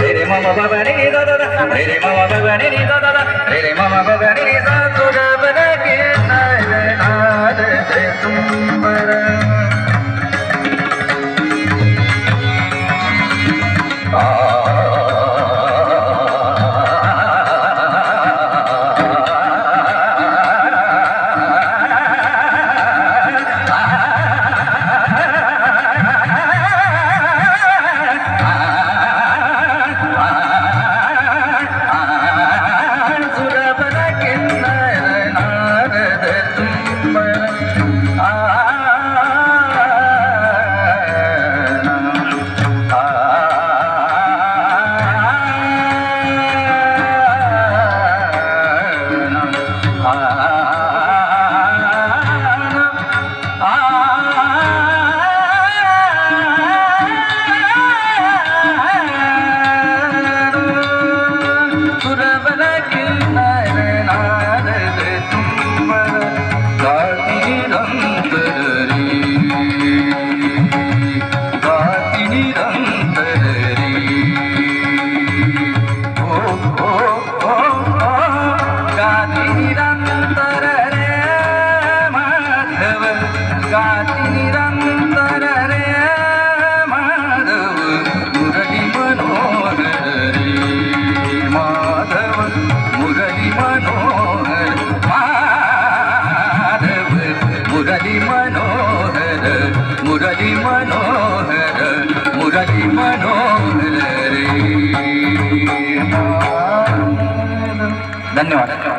Re re ma ma ba ba ni da da da, re re ma ma ba ba ni da. मनोहर मुरली मनोहर मुरली मनोहर धन्यवाद.